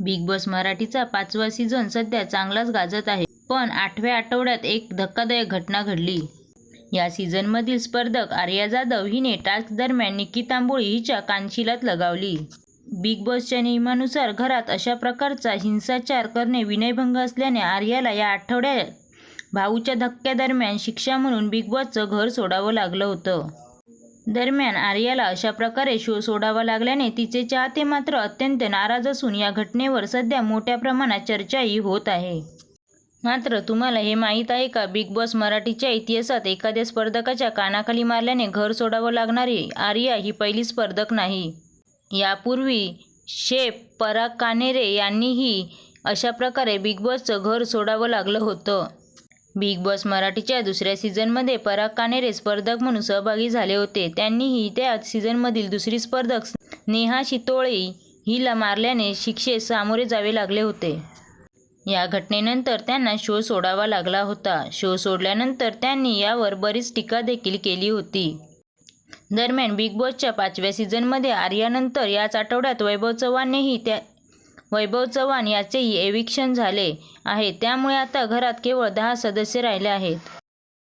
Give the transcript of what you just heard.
Big boss मराठीचा पाचवा season सध्या चांगलाच गाजत आहे पण आठव्या आठवड्यात एक धक्कादायक घटना घडली. या सीझनमधील स्पर्धक आर्या जाधव हिने टास्क दरम्यान निक्की तांबोळी हिच्या कानशिलात लगावली. बिग बॉसच्या नियमानुसार घरात अशा प्रकारचा हिंसाचार करणे विनयभंग असल्याने आर्याला या आठवड्यात भाऊच्या धक्क्यादरम्यान शिक्षा म्हणून बिग बॉसचं घर सोडावं लागलं होतं. दरम्यान आर्याला अशा प्रकारे शो सोडावा लागल्याने तिचे चाहते मात्र अत्यंत नाराज असून या घटनेवर सध्या मोठ्या प्रमाणात चर्चाही होत आहे. मात्र तुम्हाला हे माहीत आहे का? बिग बॉस मराठीच्या इतिहासात एखाद्या स्पर्धकाच्या कानाखाली मारल्याने घर सोडावं लागणारी आर्या ही पहिली स्पर्धक नाही. यापूर्वी शेफ पराग कानेरे यांनीही अशा प्रकारे बिग बॉसचं घर सोडावं लागलं होतं. बिग बॉस मराठीच्या दुसऱ्या सीझनमध्ये पराग कानेरे स्पर्धक म्हणून सहभागी झाले होते. त्यांनीही त्या सीझनमधील दुसरी स्पर्धक नेहा शितोळे हिला मारल्याने शिक्षेस सामोरे जावे लागले होते. या घटनेनंतर त्यांना शो सोडावा लागला होता. शो सोडल्यानंतर त्यांनी यावर बरीच टीका देखील केली होती. दरम्यान बिग बॉसच्या पाचव्या सीझनमध्ये आर्यानंतर याच आठवड्यात वैभव चव्हाणनेही त्या वैभव चव्हाण याचेही एविक्शन झाले आहे. त्यामुळे आता घरात केवळ दहा सदस्य राहिले आहेत.